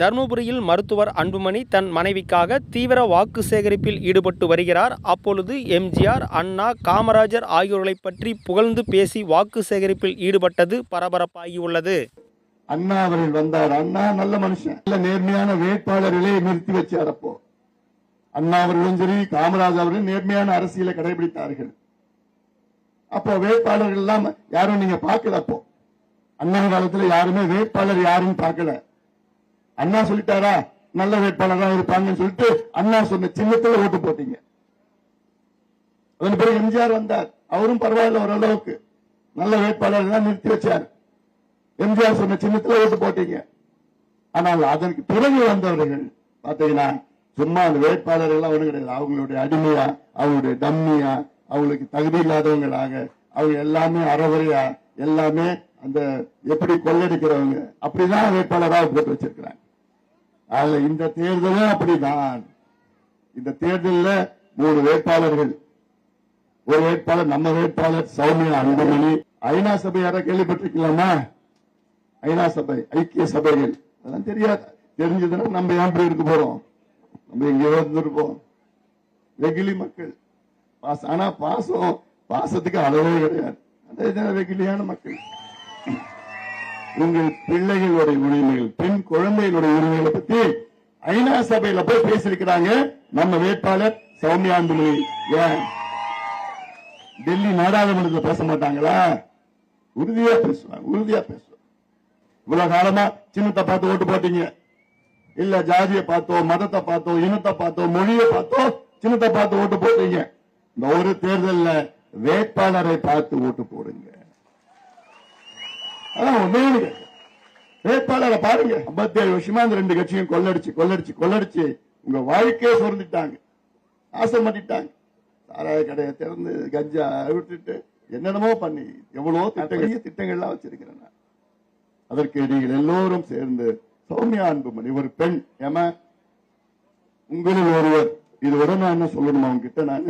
தருமபுரியில் மருத்துவர் அன்புமணி தன் மனைவிக்காக தீவிர வாக்கு சேகரிப்பில் ஈடுபட்டு வருகிறார். அப்பொழுது எம்ஜிஆர் அண்ணா காமராஜர் ஆகியோர்களை பற்றி புகழ்ந்து பேசி வாக்கு சேகரிப்பில் ஈடுபட்டது பரபரப்பாகியுள்ளது. அண்ணா அவர்கள் வந்தார். அண்ணா நல்ல மனுஷன். நல்ல நேர்மையான வேட்பாளர்களை நிறுத்தி வச்சார் அப்போ. அண்ணா அவர்களும் சரி காமராஜ் அவர்களும் நேர்மையான அரசியலை கடைபிடித்தார்கள். அப்போ வேட்பாளர்கள் எல்லாம் யாரும் நீங்க பார்க்கல அப்போ. அண்ணா காலத்துல யாருமே வேட்பாளர் யாரும் பார்க்கல. அண்ணா சொல்லிட்டாரா? நல்ல வேட்பாளரா இருப்பாங்கன்னு சொல்லிட்டு அண்ணா சொன்ன சின்னத்துல ஓட்டு போட்டீங்க. அதன் பிறகு எம்ஜிஆர் வந்தார். அவரும் பரவாயில்ல ஓரளவுக்கு. நல்ல வேட்பாளர் தான் நிறுத்தி வச்சார். எம்ஜிஆர் சொன்ன சின்னத்துல ஓட்டு போட்டீங்க. ஆனால் அதற்கு பிறகு வந்தவர்கள் பாத்தீங்கன்னா சும்மா அந்த வேட்பாளர் எல்லாம் ஒண்ணு கிடையாது. அவங்களுடைய அடிமையா அவங்களுடைய டம்மியா அவங்களுக்கு தகுதி இல்லாதவங்களாக அவங்க எல்லாமே அறவரையா எல்லாமே அந்த எப்படி கொள்ளடிக்கிறவங்க அப்படிதான் வேட்பாளராக போட்டு வச்சிருக்கிறாங்க. ஆக இந்த தேர்தலும் அப்படிதான். இந்த தேர்தலில் மூணு வேட்பாளர்கள். ஒரு வேட்பாளர் நம்ம வேட்பாளர் சௌமியா அன்புமணி. ஐநா சபை யாரா கேள்விப்பட்டிருக்கலாமா ஐநா சபை ஐக்கிய சபைகள். அதெல்லாம் தெரியாது. தெரிஞ்சதுன்னா நம்ம ஏன் இப்படி இருக்க போறோம்? நம்ம எங்கேயோ இருந்திருப்போம். வெகிலி மக்கள். பாசம். ஆனா பாசம் பாசத்துக்கு அளவே கிடையாது. அந்த மக்கள். உங்கள் பிள்ளைகளுடைய உரிமைகள் பெண் குழந்தைகளுடைய உரிமைகளை பத்தி ஐநா சபையில போய் பேசியிருக்கிறாங்க. நம்ம வேட்பாளர் சௌமியா ஏன்? டெல்லி நாடாளுமன்றத்தில் பேச மாட்டாங்களா? உறுதியா பேசுவாங்க உறுதியா பேசுவாங்க. இவ்வளவு காலமா சின்னத்தை பார்த்து ஓட்டு போட்டீங்க. இல்ல ஜாதியை பார்த்தோ மதத்தை பார்த்தோ இனத்தை பார்த்தோ மொழியை பார்த்தோ சின்னத்தை பார்த்து ஓட்டு போட்டீங்க. இந்த ஒரு தேர்தல்ல வேட்பாளரை பார்த்து ஓட்டு போடுங்க. அதான் ஒண்ணே வேட்பாளரை பாருங்க. 57 வருஷமா இந்த ரெண்டு கட்சியும் கொள்ளடிச்சு கொள்ளடிச்சு கொள்ளடிச்சு உங்க வாழ்க்கையே சுரந்துட்டாங்க ஆசை பண்ணிட்டாங்க. சாராய கடையை திறந்து கஞ்சா விட்டுட்டு என்னென்னமோ பண்ணி எவ்வளவோ திட்டங்கள் திட்டங்கள்லாம் வச்சிருக்கிறேன் நான். அதற்கு நீங்கள் எல்லோரும் சேர்ந்து சௌமியா அன்புமணி ஒரு பெண் ஏமா? உங்களில் ஒருவர். இது நான் என்ன சொல்லணுமா அவங்க கிட்ட நான்?